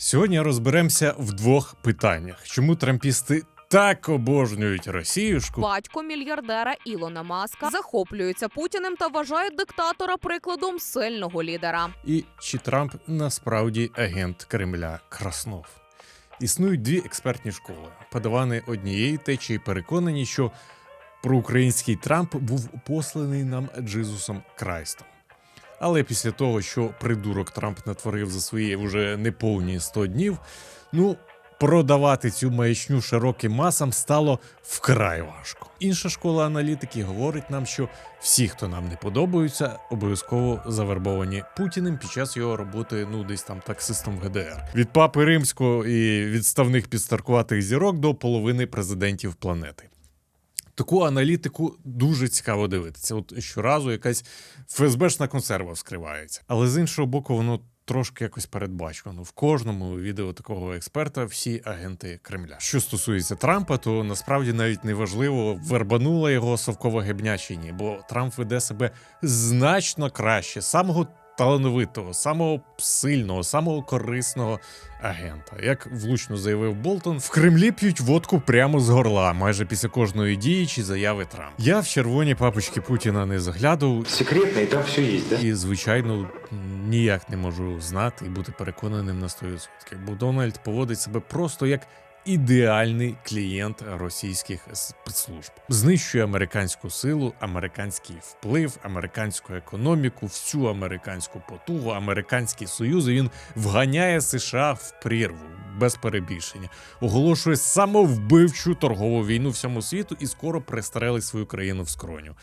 Сьогодні розберемося в двох питаннях: чому трампісти так обожнюють Росіюшку, Батько мільярдера Ілона Маска захоплюється Путіним та вважає диктатора прикладом сильного лідера. і чи Трамп насправді агент Кремля Краснов. Існують дві експертні школи. Падавани однієї течії переконані, що проукраїнський Трамп був посланий нам Джизусом Крайстом. Але після того, що придурок Трамп натворив за свої вже неповні 100 днів, ну продавати цю маячню широким масам стало вкрай важко. Інша школа аналітики говорить нам, що всі, хто нам не подобаються, обов'язково завербовані Путіним під час його роботи, ну десь там таксистом в ГДР. Від папи римського і відставних підстаркуватих зірок до половини президентів планети. Таку аналітику дуже цікаво дивитися. От щоразу якась ФСБшна консерва вскривається. Але з іншого боку, воно трошки якось передбачено. В кожному відео такого експерта всі агенти Кремля. Що стосується Трампа, то насправді навіть не важливо, вербанула його совкова гебня чи ні, бо Трамп веде себе значно краще, самого талановитого, самого сильного, самого корисного агента. Як влучно заявив Болтон, в Кремлі п'ють водку прямо з горла, майже після кожної дії чи заяви Трамп. Я в червоні папочки Путіна не заглядав. Секретно, и там все есть, да? І, звичайно, ніяк не можу знати і бути переконаним на 100%. Бо Дональд поводить себе просто як ідеальний клієнт російських спецслужб. Знищує американську силу, американський вплив, американську економіку, всю американську потугу, американські союзи. Він вганяє США в прірву. Без перебільшення оголошує самовбивчу торгову війну всьому світу і скоро пристрелить свою країну в скроню.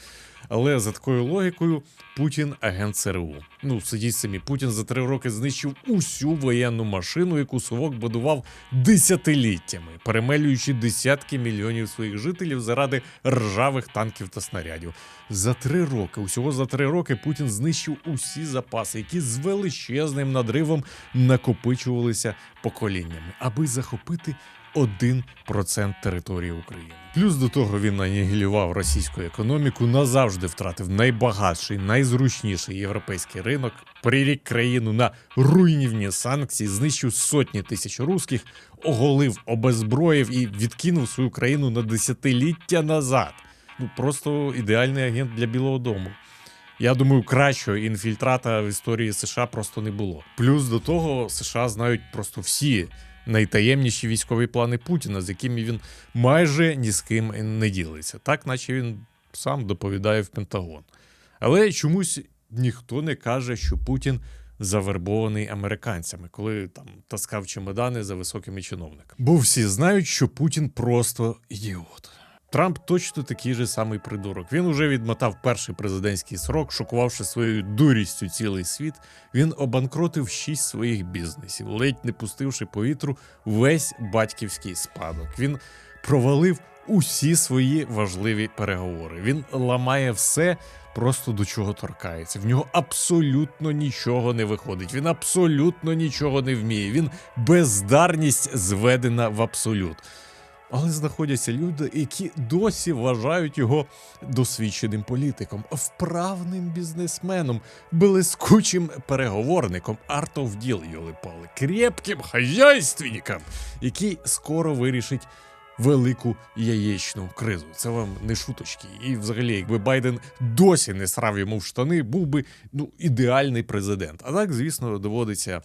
Але за такою логікою Путін агент ЦРУ. Ну сидіть самі. Путін за три роки знищив усю воєнну машину, яку совок будував десятиліттями, перемелюючи десятки мільйонів своїх жителів заради ржавих танків та снарядів. За три роки, усього за три роки, Путін знищив усі запаси, які з величезним надривом накопичувалися поколіннями, аби захопити 1% території України. Плюс до того він анігілював російську економіку, назавжди втратив найбагатший, найзручніший європейський ринок, прирік країну на руйнівні санкції, знищив сотні тисяч русських, оголив, обезброїв і відкинув свою країну на десятиліття назад. Ну просто ідеальний агент для Білого Дому. Я думаю, кращого інфільтрата в історії США просто не було. Плюс до того, США знають просто всі найтаємніші військові плани Путіна, з якими він майже ні з ким не ділиться, так наче він сам доповідає в Пентагон. Але чомусь ніхто не каже, що Путін завербований американцями, коли там таскав чемодани за високими чиновниками. Бо всі знають, що Путін просто ідіот. Трамп точно такий же самий придурок. Він уже відмотав перший президентський срок, шокувавши своєю дурістю цілий світ. Він обанкротив шість своїх бізнесів, ледь не пустивши повітру весь батьківський спадок. Він провалив усі свої важливі переговори. Він ламає все. Просто до чого торкається. В нього абсолютно нічого не виходить. Він абсолютно нічого не вміє. Він бездарність зведена в абсолют. Але знаходяться люди, які досі вважають його досвідченим політиком, вправним бізнесменом, блискучим переговорником, of йолипали, крепким хазяйственником, який скоро вирішить велику яєчну кризу. Це вам не шуточки. І взагалі, якби Байден досі не срав йому в штани, був би ну ідеальний президент. А так, звісно, доводиться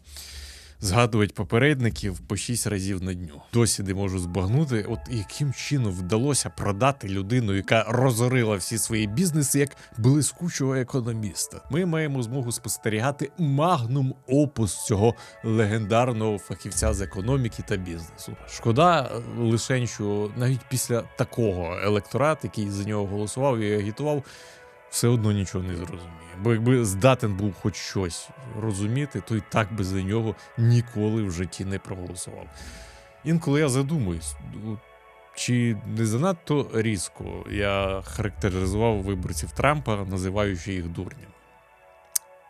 згадувати попередників по шість разів на дню. Досі не можу збагнути, от яким чином вдалося продати людину, яка розорила всі свої бізнеси як блискучого економіста. Ми маємо змогу спостерігати магнум опус цього легендарного фахівця з економіки та бізнесу. Шкода е, лише, що навіть після такого електорат, який за нього голосував і агітував, все одно нічого не зрозуміє. Бо якби здатен був хоч щось розуміти, то й так би за нього ніколи в житті не проголосував. Інколи я задумуюсь, ну, чи не занадто різко я характеризував виборців Трампа, називаючи їх дурнями.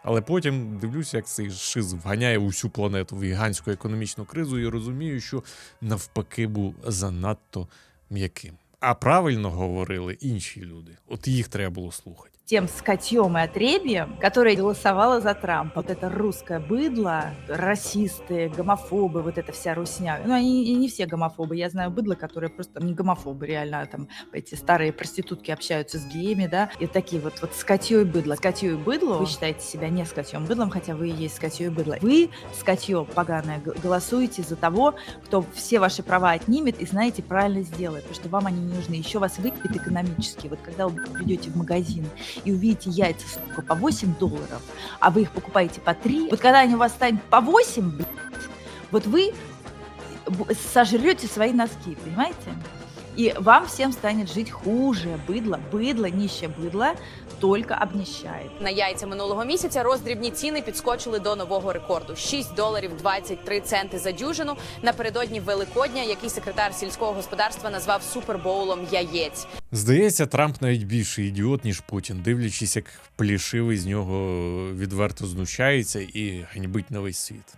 Але потім дивлюся, як цей шиз вганяє усю планету в гігантську економічну кризу, і розумію, що навпаки був занадто м'яким. А правильно говорили інші люди. От їх треба було слухати. Тем скотьем и отребием, которое голосовало за Трампа. Вот это русское быдло, расисты, гомофобы, вот эта вся русня. Ну, они не все гомофобы. Я знаю быдло, которые просто не гомофобы, реально там эти старые проститутки общаются с геями, да, и такие вот, вот скотье и быдло. Скотье и быдло, вы считаете себя не скотьем быдлом, хотя вы и есть скотье и быдло. Вы, скотье поганое, голосуете за того, кто все ваши права отнимет и, знаете, правильно сделает, потому что вам они не нужны. Еще вас выкупит экономически. Вот когда вы придете в магазин и увидите яйца, сука, по 8 долларов, а вы их покупаете по 3, вот когда они у вас станут по 8, блядь, вот вы сожрете свои носки, понимаете? И вам всем станет жить хуже. Быдло, быдло, нищее быдло только обнищает. На яйця минулого місяця роздрібні ціни підскочили до нового рекорду: 6 доларів 23 центи за дюжину напередодні Великодня, який секретар сільського господарства назвав супербоулом яєць. Здається, Трамп навіть більший ідіот, ніж Путін, дивлячись, як плішивий з нього відверто знущається і ганьбить на весь світ.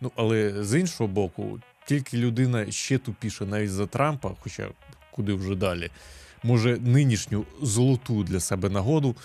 Ну, але з іншого боку, тільки людина ще тупіша навіть за Трампа, хоча куди вже далі, може нинішню золоту для себе нагоду,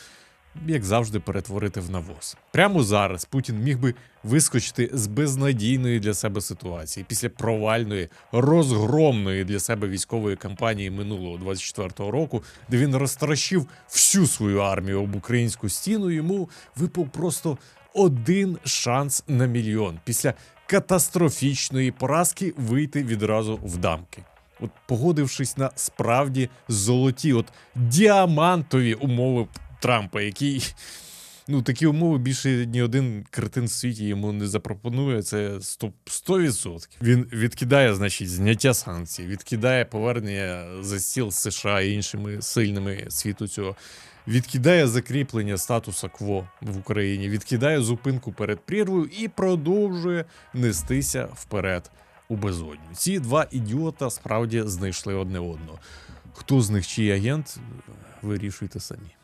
як завжди, перетворити в навоз. Прямо зараз Путін міг би вискочити з безнадійної для себе ситуації після провальної, розгромної для себе військової кампанії минулого 24-го року, де він розтращив всю свою армію об українську стіну. Йому випав просто один шанс на мільйон після катастрофічної поразки вийти відразу в дамки. От погодившись на справді золоті, от діамантові умови Трампа, який. Ну, такі умови більше ні один кретин в світі йому не запропонує. Це 100%. 100%. Він відкидає, значить, зняття санкцій, відкидає повернення за стіл США і іншими сильними світу цього. Відкидає закріплення статуса КВО в Україні, відкидає зупинку перед прірвою і продовжує нестися вперед у безодню. Ці два ідіота справді знайшли одне одного. Хто з них чий агент, вирішуйте самі.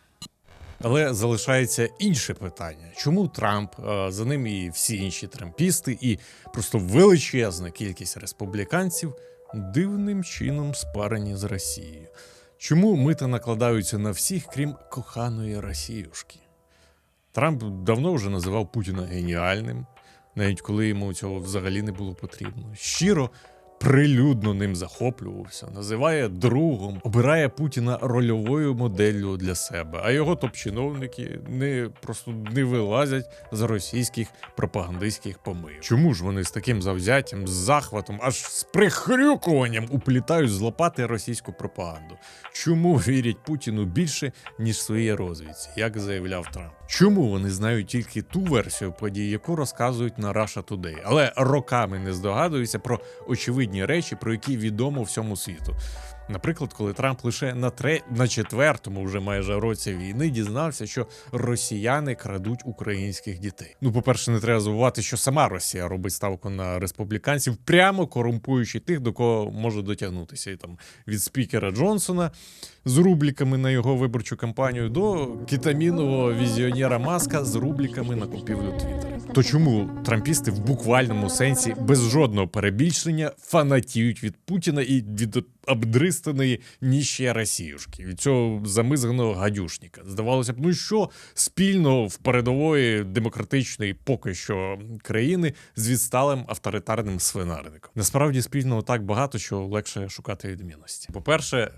Але залишається інше питання: чому Трамп, за ним і всі інші трампісти, і просто величезна кількість республіканців дивним чином спарені з Росією? Чому мита накладаються на всіх, крім коханої Росіюшки? Трамп давно вже називав Путіна геніальним, навіть коли йому цього взагалі не було потрібно. Щиро прилюдно ним захоплювався, називає другом, обирає Путіна рольовою моделлю для себе, а його топ-чиновники не просто не вилазять з російських пропагандистських помийок. Чому ж вони з таким завзяттям, з захватом, аж з прихрюкуванням уплітають з лопати російську пропаганду? Чому вірять Путіну більше, ніж своїй розвідці, як заявляв Трамп? Чому вони знають тільки ту версію подій, яку розказують на Russia Today, але роками не здогадуються про очевидні речі, про які відомо всьому світу. Наприклад, коли Трамп лише на тре... на четвертому вже майже році війни дізнався, що росіяни крадуть українських дітей. Ну, по-перше, не треба забувати, що сама Росія робить ставку на республіканців, прямо корумпуючи тих, до кого може дотягнутися. І там від спікера Джонсона з рубліками на його виборчу кампанію до кітамінового візіонера Маска з рубліками на купівлю Твіттера. То чому трампісти в буквальному сенсі без жодного перебільшення фанатіють від Путіна і від обдристаної ніщої Росіюшки, від цього замизганого гадюшника? Здавалося б, ну що спільного в передової демократичної поки що країни з відсталим авторитарним свинарником? Насправді спільного так багато, що легше шукати відмінності. По-перше,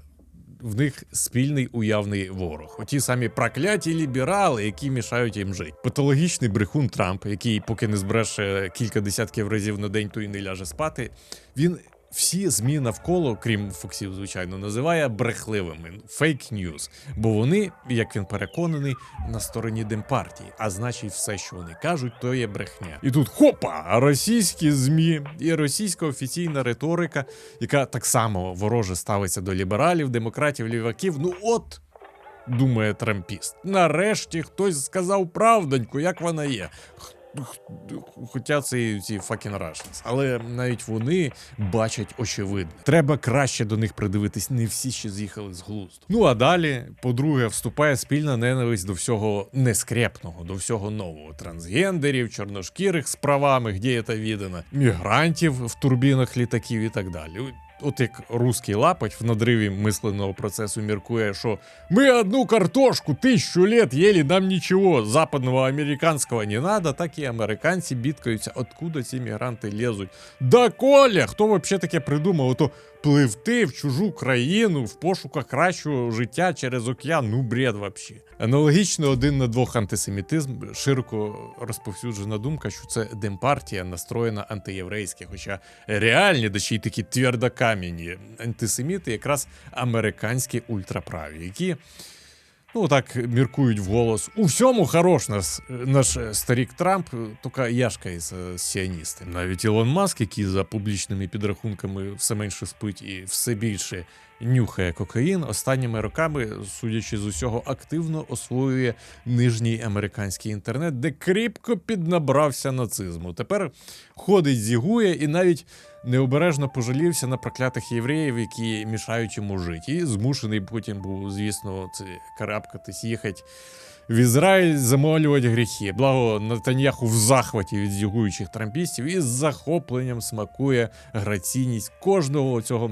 в них спільний уявний ворог. Оті самі прокляті ліберали, які мішають їм жити. Патологічний брехун Трамп, який поки не збреше кілька десятків разів на день, то і не ляже спати. Він всі змі навколо, крім Фоксів, звичайно, називає брехливими фейк ньюз. Бо вони, як він переконаний, на стороні демпартії. А значить, все, що вони кажуть, то є брехня. І тут хопа! Російські змі і російська офіційна риторика, яка так само вороже ставиться до лібералів, демократів, ліваків. Ну от. Думає трампіст. Нарешті хтось сказав правдоньку, як вона є. Хоча це і ці fucking Russians. Але навіть вони бачать очевидне. Треба краще до них придивитись, не всі ще з'їхали з глузду. Ну а далі, по-друге, вступає спільна ненависть до всього нескрепного, до всього нового: трансгендерів, чорношкірих з правами, де це відано, мігрантів в турбінах літаків і так далі. От як русський лапать в надриві мисленого процесу міркує, що ми одну картошку тисячу лет єлі, нам нічого западного американського не надо, так і американці бідкаються, откуда ці мігранти лезуть. Да Коля, хто взагалі таке придумав? Ото пливти в чужу країну в пошуках кращого життя через океан. Ну, бред вообще. Аналогічно один на двох антисемітизм, широко розповсюджена думка, що це демпартія настроєна антиєврейське, хоча реальні, да ще й такі твердокам'яні антисеміти, якраз американські ультраправі, які. Ну, так міркують вголос. У всьому хорош нас, наш е, старік Трамп, е, тільки яшка із е. Навіть Ілон Маск, який за публічними підрахунками все менше спить і все більше нюхає кокаїн, останніми роками, судячи з усього, активно освоює нижній американський інтернет, де кріпко піднабрався нацизму. Тепер ходить, зігує і навіть необережно пожалівся на проклятих євреїв, які мішають йому жити. І змушений потім був, звісно, це карабкатись, їхати в Ізраїль замолювати гріхи. Благо Натаньяху в захваті від зігуючих трампістів і з захопленням смакує граційність кожного цього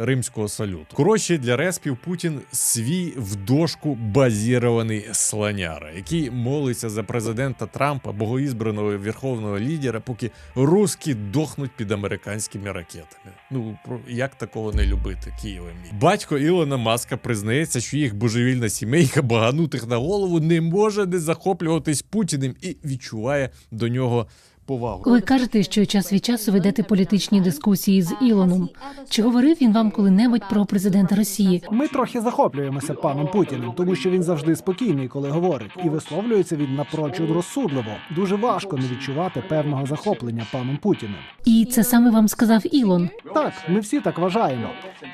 римського салюту. Коротше, для респів Путін свій в дошку базірований слоняра, який молиться за президента Трампа, богоізбраного верховного лідера, поки русські дохнуть під американськими ракетами. Ну про як такого не любити, Києва мій. Батько Ілона Маска признається, що їх божевільна сімейка баганутих на голову не може не захоплюватись Путіним і відчуває до нього повагу. Ви кажете, що час від часу ведете політичні дискусії з Ілоном. Чи говорив він вам коли-небудь про президента Росії? Ми трохи захоплюємося паном Путіним, тому що він завжди спокійний, коли говорить, і висловлюється він напрочуд розсудливо. Дуже важко не відчувати певного захоплення паном Путіним. І це саме вам сказав Ілон. Так, ми всі так вважаємо.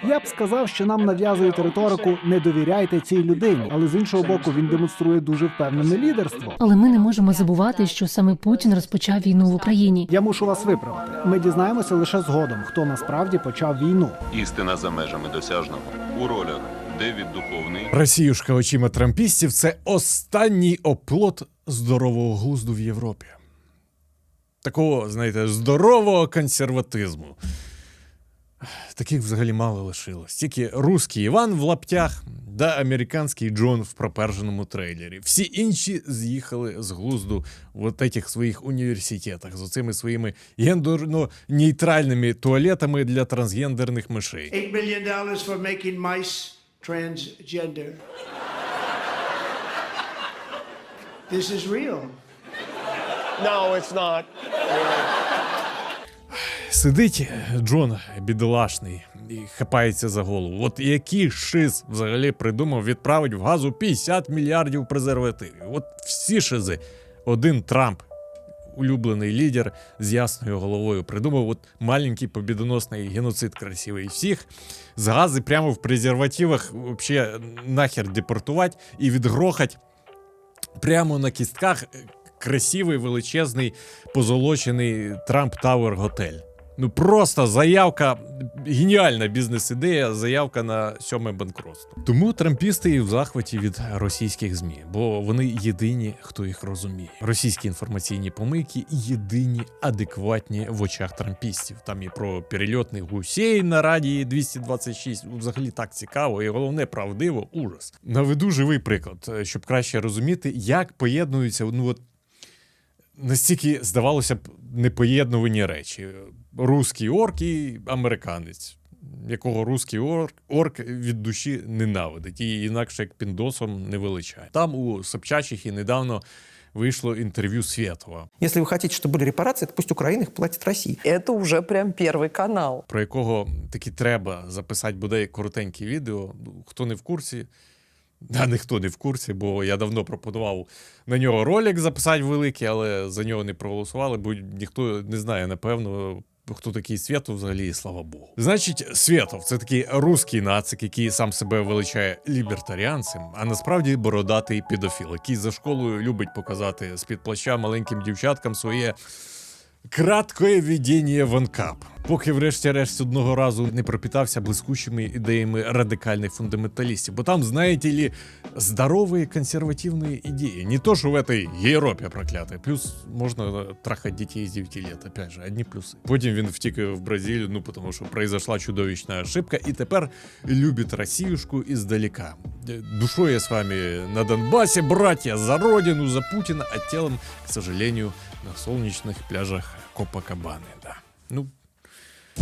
Я б сказав, що нам нав'язують риторику не довіряйте цій людині, але з іншого боку, він демонструє дуже впевнене лідерство. Але ми не можемо забувати, що саме Путін розпочав війну в Україні. Я мушу вас виправити. Ми дізнаємося лише згодом, хто насправді почав війну. Істина за межами досяжного. У ролях Девід Духовний, Росіюшка очима трампістів це останній оплот здорового глузду в Європі. Такого, знаєте, здорового консерватизму. Таких взагалі мало лишилось. Тільки русський Іван в лаптях да американський Джон в проперженому трейлері. Всі інші з'їхали з глузду в этих своїх університетах з оцими своїми гендерно-нейтральними туалетами для трансгендерних мишей. $8 million for making mice transgender. this is real. No, it's not. Сидить Джон бідолашний і хапається за голову. От який шиз взагалі придумав відправити в газу 50 мільярдів презервативів. От всі шизи. Один Трамп, улюблений лідер з ясною головою, придумав от маленький побідоносний геноцид красивий. Всіх з гази прямо в презервативах вообще нахер депортувати і відгрохать прямо на кістках красивий величезний позолочений Трамп Тауер Готель. Ну просто заявка, геніальна бізнес-ідея, заявка на сьоме банкротство. Тому трампісти і в захваті від російських змі, бо вони єдині, хто їх розуміє. Російські інформаційні помийки єдині адекватні в очах трампістів. Там і про перельотних гусей на радії 226. Взагалі так цікаво, і головне правдиво, ужас. Наведу живий приклад, щоб краще розуміти, як поєднуються ну от настільки, здавалося б, непоєднувані речі. Руський орк і американець, якого руський орк, орк від душі ненавидить і інакше як піндосом не величає. Там у Собчачихі недавно вийшло інтерв'ю Свєтова, Если вы хотите, чтобы были репарации, то пусть Украина их платит России. Это уже прям первый канал. про якого таки треба записати бодай коротеньке відео. Ну, Хто не в курсі, да ніхто не в курсі, бо я давно пропонував на нього ролик записати великий, але за нього не проголосували, бо ніхто не знає, напевно. Хто такий Свєтов взагалі, слава Богу. Значить, Свєтов це такий руський нацик, який сам себе величає лібертаріанцем, а насправді бородатий педофіл, який за школою любить показати з-під плаща маленьким дівчаткам своє краткое видіння в анкап. поки врешті-решт одного разу не пропітався блискучими ідеями радикальних фундаменталістів. Бо там, знаєте ли, здоровые консервативные идеи. Не то, что в этой Європі проклятой. Плюс можна трахать детей з 9 лет. Опять же, одні плюси. Потім він втік в Бразилію, ну тому що произошла чудовищна ошибка, і тепер любить Росіюшку іздалека. Е, Душою я з вами на Донбасі, братья, за родину, за Путіна, а тілом, к сожалению, на сонячних пляжах Копакабани. Да. Ну,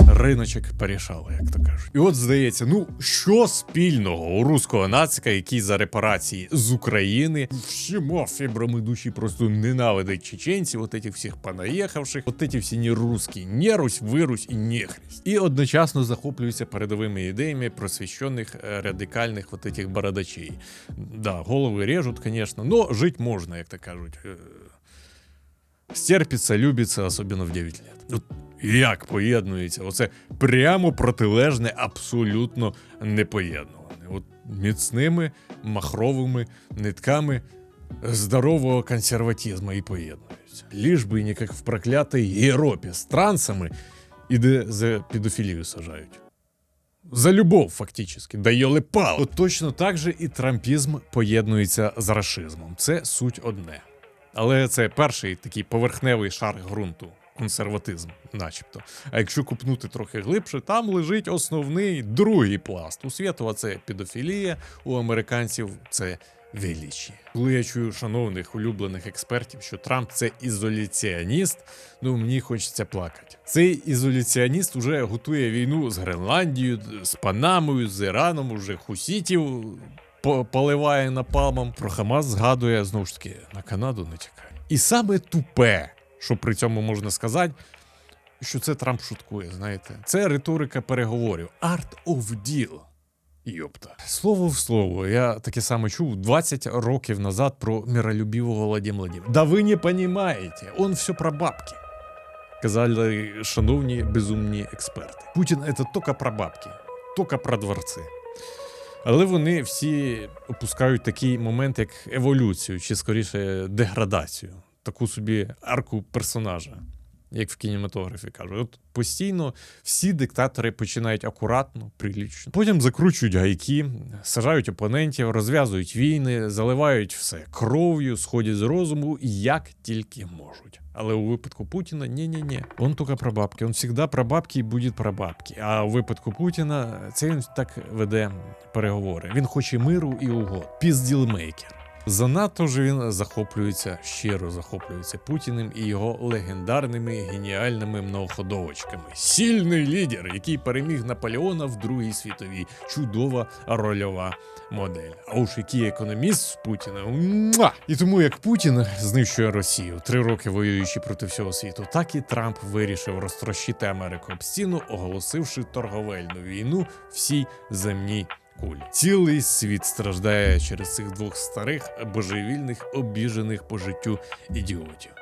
Риночок порішало, як то кажуть. І от здається, ну що спільного у руського нацика, який за репарації з України всіма фібрами душі просто ненавидить чеченців, от этих всіх понаїхавших, от эти всі не русські, не Русь, вирусь і нехрест. І одночасно захоплюються передовими ідеями просвіщених е, радикальних от этих бородачей. Да, голови режуть, звісно, но жить можна, як то кажуть. Стерпиться, любиться, особливо в 9 лет. От як поєднується? Оце прямо протилежне, абсолютно непоєднуване. От міцними махровими нитками здорового консерватизму і поєднуються. Ліж би не як в проклятій Європі з трансами, і де за педофілію сажають. За любов, фактично, да йоли. От точно так же і трампізм поєднується з рашизмом. Це суть одне. Але це перший такий поверхневий шар ґрунту, консерватизм, начебто. А якщо купнути трохи глибше, там лежить основний другий пласт. У Свєтова це педофілія, у американців це величі. Коли я чую шановних улюблених експертів, що Трамп це ізоляціоніст, ну мені хочеться плакати. Цей ізоляціоніст уже готує війну з Гренландією, з Панамою, з Іраном, уже хусітів поливає напалмом. Про Хамас згадує знову ж таки на Канаду не тікає. І саме тупе, що при цьому можна сказати, що це Трамп шуткує, знаєте, це риторика переговорів. Art of deal. Йопта. Слово в слово, я таке саме чув 20 років назад про миролюбивого Владимира Владимировича. Да ви не понимаете, он все про бабки. Казали шановні безумні експерти. Путін це тільки про бабки, тільки про дворці. Але вони всі опускають такий момент, як еволюцію, чи скоріше деградацію, таку собі арку персонажа, як в кінематографі кажуть. От постійно всі диктатори починають акуратно, прилічно. Потім закручують гайки, сажають опонентів, розв'язують війни, заливають все кров'ю, сходять з розуму, як тільки можуть. Але у випадку Путіна ні-ні-ні. Он тільки про бабки. Он завжди про бабки і буде про бабки. А у випадку Путіна це він так веде переговори. Він хоче миру і угод. Пізділмейкер. Занадто ж він захоплюється, щиро захоплюється Путіним і його легендарними геніальними многоходовочками. Сильний лідер, який переміг Наполеона в Другій світовій. Чудова рольова модель. А уж який економіст з Путіна. Муа! І тому як Путін знищує Росію, три роки воюючи проти всього світу, так і Трамп вирішив розтрощити Америку об стіну, оголосивши торговельну війну всій земній кулі. Цілий світ страждає через цих двох старих божевільних, обіжених по життю ідіотів.